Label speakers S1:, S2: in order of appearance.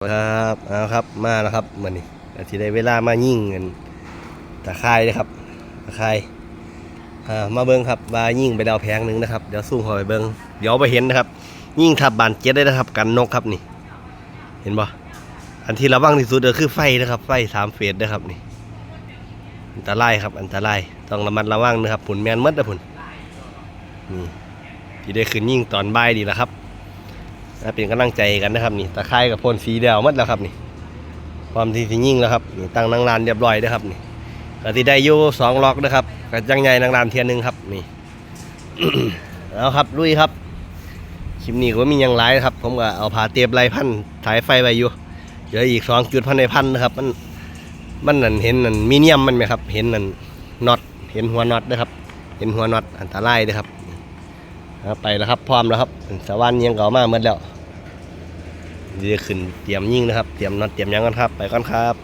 S1: ครับเอาครับมาแล้วครับมันนี่อาทิได้เวลามายิ่งเงินตะไคร้เลยครับตะไคร้มาเบิ้งครับว่ายิ่งไปดาวแพงหนึ่งนะครับเดี๋ยวสู้เข้าไปเบิ้งเดี๋ยวไปเห็นนะครับ ยิ่งทับบานเจ็ดได้นะครับ กันนกครับนี่ เห็นบ่อันที่ระวังที่สุดก็คือไฟนะครับ ไฟสามเฟสนะครับนี่อันตรายครับ อันตรายต้องระมัดระวังนะครับผุนแมนมัดนะผุนนี่ที่ได้ขึ้นยิ่งตอนบ่ายดีแล้วครับ นะเป็นกำลังใจกันนะครับนี่ตะไคร้กับพ่นสีเดียวหมัดแล้วครับนี่ความที่สิยิ่งแล้วครับนี่ตั้งนางลานเรียบร้อยนะครับนี่ก็ที่ได้อยู่สองล็อกนะครับกับจังใหญ่นางลานเทียนหนึ่งครับนี่เอาครับลุยครับคลิปนี้ก็มีอย่างไรครับ ผมก็เอาผาเตียบไรพันสายไฟไปอยู่เดี๋ยวอีกสองจุดพันในพันนะครับ มันมันนั่นเห็นนั่นมีเนียมมันไหมครับ เห็นนั่นน็อตเห็นหัวน็อตนะครับ เห็นหัวน็อตอันตรายนะครับ ไปแล้วครับพร้อมแล้วครับสวรรค์ยังเก่ามากเมื่อแล้วเดี๋ยวขึ้นเตรียมยิงนะครับ เตรียมน็อตเตรียมยังกันครับ ไปก่อนครับ